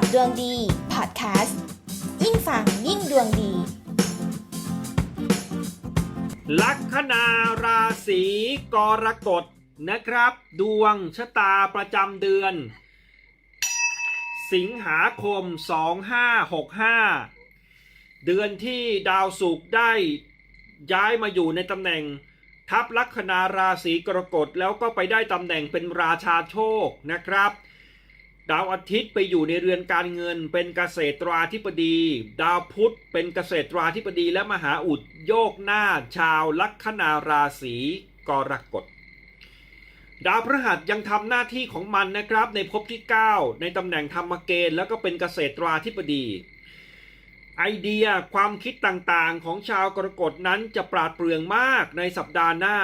กับดวงดีพอดแคสต์ยิ่งฟังยิ่งดวงดี ลัคนาราศีกรกฎนะครับ ดวงชะตาประจำเดือน สิงหาคม 2565 เดือนที่ดาวศุกร์ได้ย้ายมาอยู่ในตำแหน่งทับลัคนาราศีกรกฎแล้วก็ไปได้ตำแหน่งเป็นราชาโชคนะครับ ดาวอาทิตย์ไปอยู่ในเรือนการเงิน เป็นเกษตราธิบดี ดาวพุธเป็นเกษตราธิบดีและมหาอุดโยกหน้า ชาวลัคนาราศีกรกฎดาวพฤหัสยังทำหน้าที่ของมันนะครับในภพที่ 9 ในตำแหน่งธรรมเกณฑ์แล้วก็เป็นเกษตราธิบดี ไอเดียความคิดต่างๆของชาวกรกฎนั้นจะปราดเปรื่องมากในสัปดาห์หน้า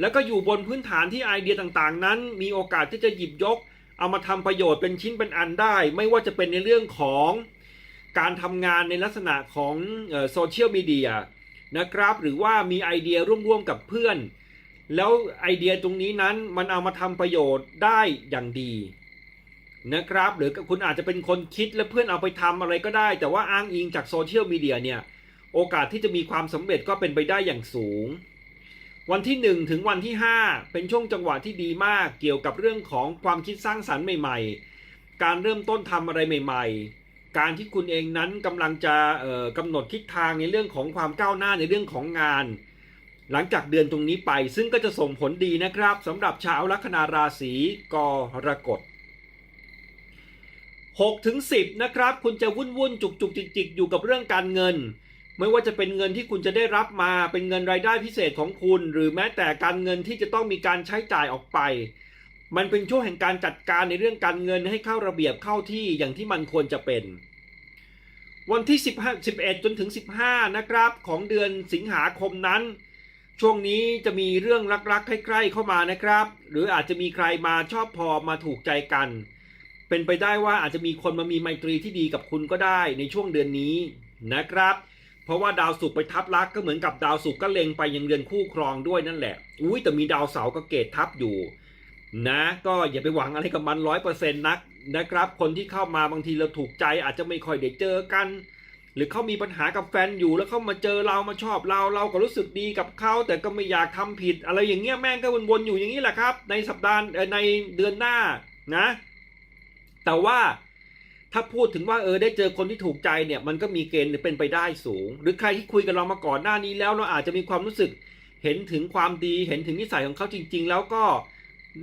แล้วก็อยู่บนพื้นฐานที่ไอเดียต่างๆ นั้น มีโอกาสที่จะหยิบยก เอามาทำประโยชน์เป็นชิ้นเป็นอันได้ ไม่ว่าจะเป็นในเรื่องของการทำงานในลักษณะของโซเชียลมีเดียนะครับ หรือว่ามีไอเดียร่วมๆกับเพื่อน แล้วไอเดียตรงนี้นั้นมันเอามาทำประโยชน์ได้อย่างดีนะครับ หรือคุณอาจจะเป็นคนคิดและเพื่อนเอาไปทำอะไรก็ได้ แต่ว่าอ้างอิงจากโซเชียลมีเดียเนี่ย โอกาสที่จะมีความสำเร็จก็เป็นไปได้อย่างสูง วันที่ 1 ถึงวันที่ 5 เป็นช่วงจังหวะที่ดีมากเกี่ยวกับเรื่องของความคิดสร้างสรรค์ใหม่ ๆ การเริ่มต้นทำอะไรใหม่ ๆ การที่คุณเองนั้นกำลังจะเอ่อกำหนดทิศทางในเรื่องของความก้าวหน้าในเรื่องของงาน หลังจากเดือนตรงนี้ไปซึ่งก็จะส่งผลดีนะครับสำหรับชาวลัคนาราศีกรกฎ6ถึง10 นะครับ คุณจะวุ่นวุ่นจุกจุกจิกจิกอยู่กับเรื่องการเงิน ไม่ว่าจะเป็นเงินที่คุณจะได้รับมาเป็นเงินรายได้พิเศษของคุณ หรือแม้แต่การเงินที่จะต้องมีการใช้จ่ายออกไป มันเป็นช่วงแห่งการจัดการในเรื่องการเงินให้เข้าระเบียบเข้าที่อย่างที่มันควรจะเป็น วันที่ 15 11 จนถึง 15 นะครับของเดือนสิงหาคมนั้น ช่วงนี้จะมีเรื่องรักๆ ใกล้ๆเข้ามานะครับ หรืออาจจะมีใครมาชอบพอมาถูกใจกัน เป็นไปได้ว่าอาจจะมีคนมามีไมตรีที่ดีกับคุณก็ได้ในช่วงเดือนนี้นะครับ เพราะว่าดาวศุกร์ไปทับลักก็เหมือนกับดาวศุกร์ก็เล็งไปยังเรือนคู่ครองด้วยนั่นแหละ อุ้ยแต่มีดาวเสาร์ก็เกตทับอยู่ นะ ก็อย่าไปหวังอะไรกับมันร้อยเปอร์เซ็นต์นักนะครับ คนที่เข้ามาบางทีเราถูกใจอาจจะไม่ค่อยได้เจอกัน หรือเขามีปัญหากับแฟนอยู่แล้วเขามาเจอเรามาชอบเราเราก็รู้สึกดีกับเขาแต่ก็ไม่อยากทำผิด อะไรอย่างเงี้ยแม่งก็วนๆอยู่อย่างนี้แหละครับ ในสัปดาห์ในเดือนหน้านะ แต่ว่า ถ้าพูดถึงว่าเออได้เจอคนที่ถูกใจเนี่ยมันก็มีเกณฑ์เป็นไปได้สูง หรือใครที่คุยกับเรามาก่อนหน้านี้แล้วเราอาจจะมีความรู้สึกเห็นถึงความดีเห็นถึงนิสัยของเขาจริง ๆ แล้วก็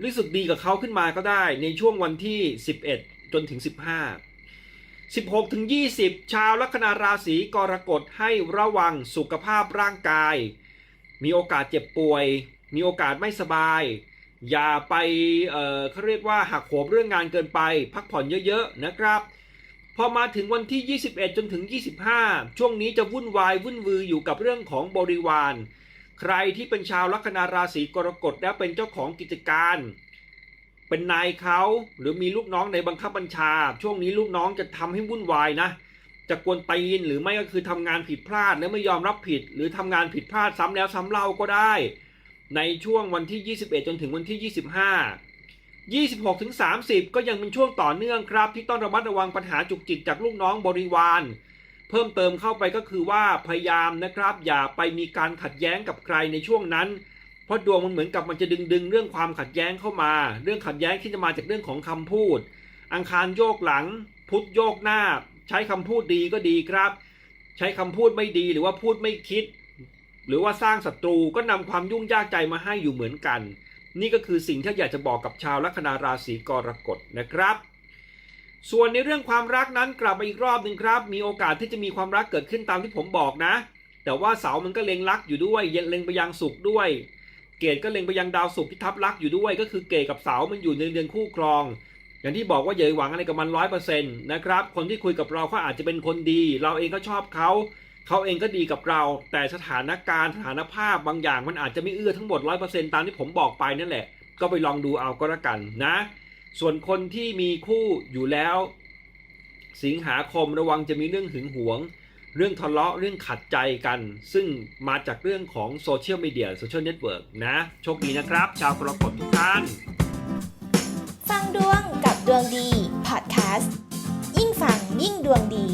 รู้สึกดีกับเขาขึ้นมาก็ได้ ในช่วงวันที่ 11 จนถึง 15 16ถึง20 ชาวลัคนาราศีกรกฎให้ระวังสุขภาพร่างกาย มีโอกาสเจ็บป่วย มีโอกาสไม่สบาย อย่าไปเอ่อเขาเรียกว่าหักโหมเรื่องงานเกินไป พักผ่อนเยอะๆนะครับ พอมาถึงวันที่ 21 จนถึง 25 ช่วงนี้จะวุ่นวายวุ่นวืออยู่กับเรื่องของบริวาร ใครที่เป็นชาวลัคนาราศีกรกฎและเป็นเจ้าของกิจการ เป็นนายเขาหรือมีลูกน้องในบังคับบัญชา ช่วงนี้ลูกน้องจะทำให้วุ่นวายนะ จะกวนตีนหรือไม่ก็คือทำงานผิดพลาดแล้วไม่ยอมรับผิด หรือทำงานผิดพลาดซ้ำแล้วซ้ำเล่าก็ได้ ในช่วงวันที่ 21 จนถึงวันที่ 25 26ถึง30 ก็ยังเป็นช่วงต่อเนื่องครับ ที่ต้องระมัดระวังปัญหาจุกจิกจากลูกน้องบริวาร เพิ่มเติมเข้าไปก็คือว่าพยายามนะครับ อย่าไปมีการขัดแย้งกับใครในช่วงนั้น เพราะดวงมันเหมือนกับมันจะดึงดึงเรื่องความขัดแย้งเข้ามา เรื่องขัดแย้งที่จะมาจากเรื่องของคำพูด อังคารโยกหลัง พุธโยกหน้า ใช้คำพูดดีก็ดีครับ ใช้คำพูดไม่ดีหรือว่าพูดไม่คิด หรือว่าสร้างศัตรูก็นำความยุ่งยากใจมาให้อยู่เหมือนกัน นี่ก็คือสิ่งที่อยากจะบอกกับชาวลัคนาราศีกรกฎนะครับ ส่วนในเรื่องความรักนั้นกลับมาอีกรอบหนึ่งครับ มีโอกาสที่จะมีความรักเกิดขึ้นตามที่ผมบอกนะ แต่ว่าเสามันก็เล็งรักอยู่ด้วยเล็งไปยังสุขด้วย เกตก็เล็งไปยังดาวศุกร์ที่ทับรักอยู่ด้วย ก็คือเกตกับเสามันอยู่ในเดือนคู่ครองอย่างที่บอกว่าอย่าหวังอะไรกับมันร้อยเปอร์เซ็นต์นะครับ คนที่คุยกับเราเขาอาจจะเป็นคนดี เราเองก็ชอบเขา เขาเองก็ดีกับเรา แต่สถานการณ์สถานภาพบางอย่างมันอาจจะไม่เอื้อทั้งหมดร้อยเปอร์เซนต์ตามที่ผมบอกไปนั่นแหละ ก็ไปลองดูเอาก็แล้วกันนะ ส่วนคนที่มีคู่อยู่แล้ว สิงหาคมระวังจะมีเรื่องหึงหวง เรื่องทะเลาะเรื่องขัดใจกัน ซึ่งมาจากเรื่องของโซเชียลมีเดียโซเชียลเน็ตเวิร์กนะโชคดีนะครับ ชาวกรกฎทุกท่าน ฟังดวงกับดวงดีพอดแคสต์ยิ่งฟังยิ่งดวงดี